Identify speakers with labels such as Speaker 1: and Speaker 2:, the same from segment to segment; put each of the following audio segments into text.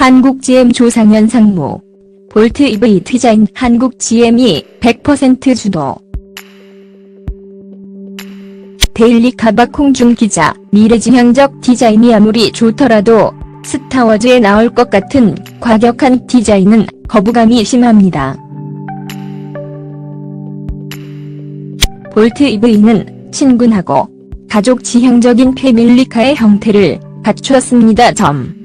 Speaker 1: 한국 GM 조상현 상무. 볼트 EV 디자인 한국 GM이 100% 주도. 데일리 카바 콩중 기자, 미래지향적 디자인이 아무리 좋더라도 스타워즈에 나올 것 같은 과격한 디자인은 거부감이 심합니다. 볼트 EV는 친근하고 가족 지향적인 패밀리카의 형태를 갖추었습니다. 점.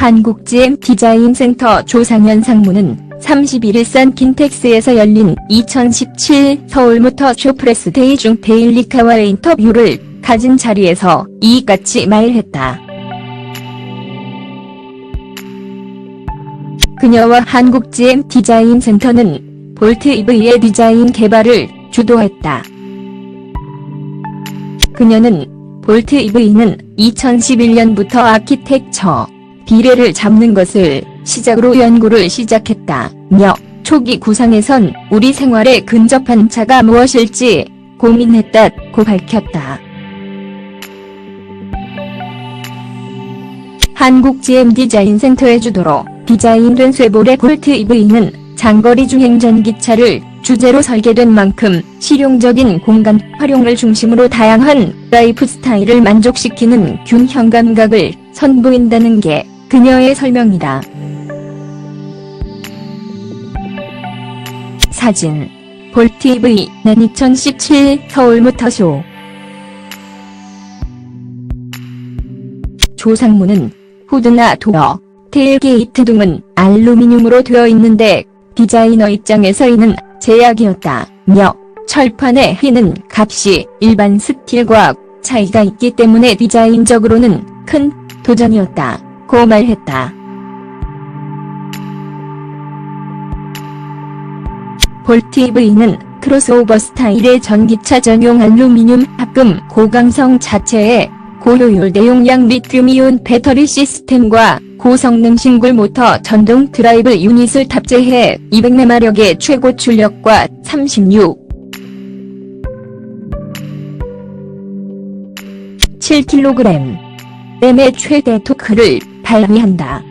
Speaker 1: 한국GM 디자인센터 조상현 상무는 31일 산 킨텍스에서 열린 2017 서울모터 쇼프레스 데이 중 데일리카와의 인터뷰를 가진 자리에서 이같이 말했다. 그녀와 한국GM 디자인센터는 볼트 EV의 디자인 개발을 주도했다. 그녀는 볼트 EV는 2011년부터 아키텍처 비례를 잡는 것을 시작으로 연구를 시작했다 며 초기 구상에선 우리 생활에 근접한 차가 무엇일지 고민했다고 밝혔다. 한국 GM 디자인 센터의 주도로 디자인된 쇠볼의 볼트 EV는 장거리 주행 전기차를 주제로 설계된 만큼 실용적인 공간 활용을 중심으로 다양한 라이프 스타일을 만족시키는 균형 감각을 선보인다는 게 그녀의 설명이다. 사진 볼트 EV는 2017 서울 모터쇼. 조상무는 후드나 도어, 테일게이트 등은 알루미늄으로 되어 있는데 디자이너 입장에서 이는 제약이었다 며 철판의 휘는 값이 일반 스틸과 차이가 있기 때문에 디자인적으로는 큰 도전이었다 고 말했다. 볼트 EV는 크로스오버 스타일의 전기차 전용 알루미늄 합금 고강성 자체에 고효율 내용량 리튬이온 배터리 시스템과 고성능 싱글 모터 전동 드라이브 유닛을 탑재해 200마력의 최고 출력과 36 7kg 램의 최대 토크를 발휘한다.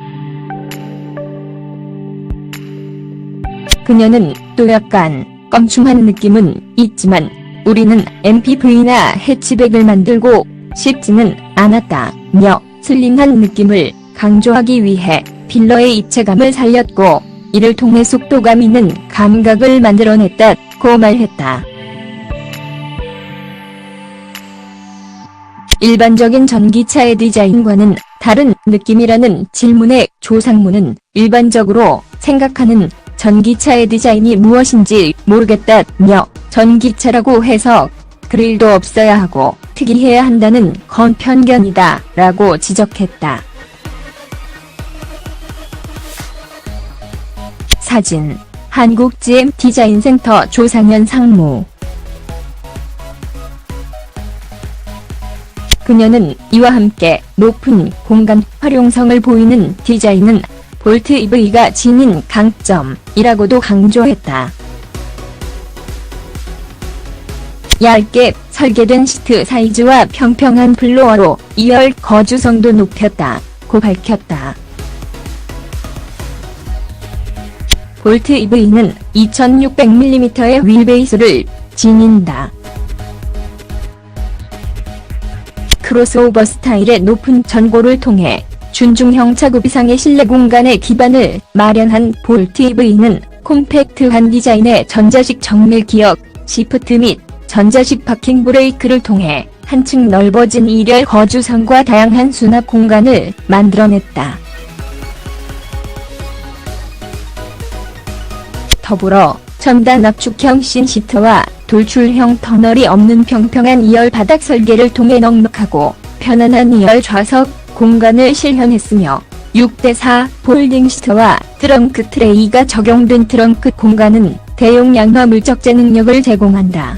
Speaker 1: 그녀는 또 약간 껑충한 느낌은 있지만 우리는 MPV나 해치백을 만들고 싶지는 않았다 며 슬림한 느낌을 강조하기 위해 필러의 입체감을 살렸고 이를 통해 속도감 있는 감각을 만들어냈다고 말했다. 일반적인 전기차의 디자인과는 다른 느낌이라는 질문에 조상무는 일반적으로 생각하는 전기차의 디자인이 무엇인지 모르겠다며 전기차라고 해서 그릴도 없어야 하고 특이해야 한다는 건 편견이다 라고 지적했다. 사진 한국GM 디자인센터 조상현 상무 그녀는 이와 함께 높은 공간 활용성을 보이는 디자인은 볼트 EV가 지닌 강점이라고도 강조했다. 얇게 설계된 시트 사이즈와 평평한 플로어로 2열 거주성도 높였다고 밝혔다. 볼트 EV는 2600mm의 휠베이스를 지닌다. 크로스오버 스타일의 높은 전고를 통해 준중형 차급 이상의 실내 공간의 기반을 마련한 EV는 콤팩트한 디자인의 전자식 정밀 기억, 시프트 및 전자식 파킹 브레이크를 통해 한층 넓어진 2열 거주성과 다양한 수납 공간을 만들어냈다. 더불어 첨단 압축형 신 시트와 돌출형 터널이 없는 평평한 2열 바닥 설계를 통해 넉넉하고 편안한 2열 좌석 공간을 실현했으며 6대4 폴딩 시트와 트렁크 트레이가 적용된 트렁크 공간은 대용 양화 물적재 능력을 제공한다.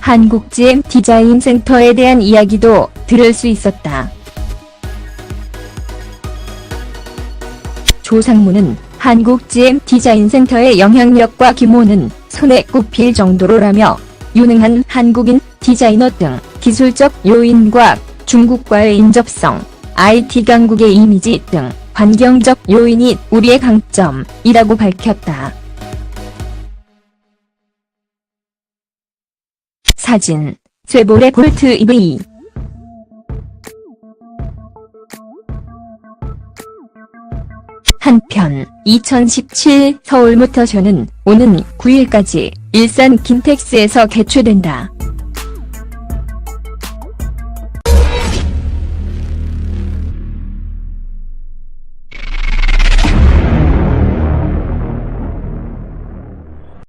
Speaker 1: 한국GM 디자인 센터에 대한 이야기도 들을 수 있었다. 조상무는 한국GM 디자인 센터의 영향력과 규모는 손에 꼽힐 정도로라며 유능한 한국인 디자이너 등 기술적 요인과 중국과의 인접성, IT 강국의 이미지 등 환경적 요인이 우리의 강점이라고 밝혔다. 사진, 쇠볼의 볼트 EV 한편 2017 서울모터쇼는 오는 9일까지 일산 김텍스에서 개최된다.